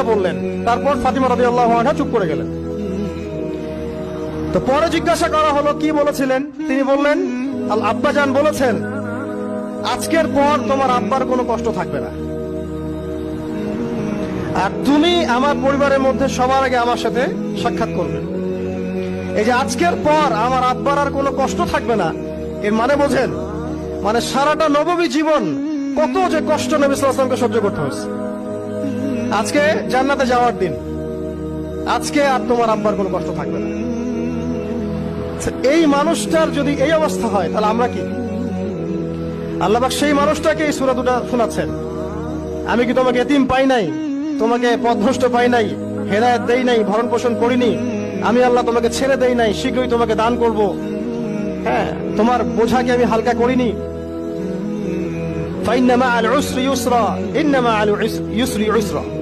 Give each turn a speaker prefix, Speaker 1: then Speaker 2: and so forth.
Speaker 1: বললেন। তারপর ফাতিমা রাদি আল্লাহ চুপ করে গেলেন। তো পরে জিজ্ঞাসা করা হলো, কি বলেছিলেন? তিনি বললেন, আল বলেছেন, আজকের পর তোমার আব্বার কোনো কষ্ট থাকবে না। আর তুমি আমার পরিবারের মধ্যে সবার আগে আমার সাথে সাক্ষাৎ করবে। এই যে আজকের পর আমার আব্বার আর কোনো কষ্ট থাকবে না, এর মানে বোঝেন মানে সারাটা নবমী জীবন কত যে কষ্ট নবী সহ্য করতে হয়েছে। আজকে জান্নাতে যাওয়ার দিন। আজকে আর তোমার আব্বার কোনো কষ্ট থাকবে না। এই মানুষটার যদি এই অবস্থা হয়, তাহলে আমরা কি? আল্লাহবাক সেই মানুষটাকে এই সুরা দুটা শোনাচ্ছেন। আমি কি তোমাকে এতিম পাই নাই? তোমাকে পথভ্রষ্ট পাই নাই? হেদায়ত দেই নাই? ভরণ পোষণ করিনি? আমি আল্লাহ তোমাকে ছেড়ে দেই নাই? শীঘ্রই তোমাকে দান করব। হ্যাঁ তোমার বোঝাকে আমি হালকা করিনি। উসরি ইউসরা, ইন্নামা আল ইউসরি ইউসরা।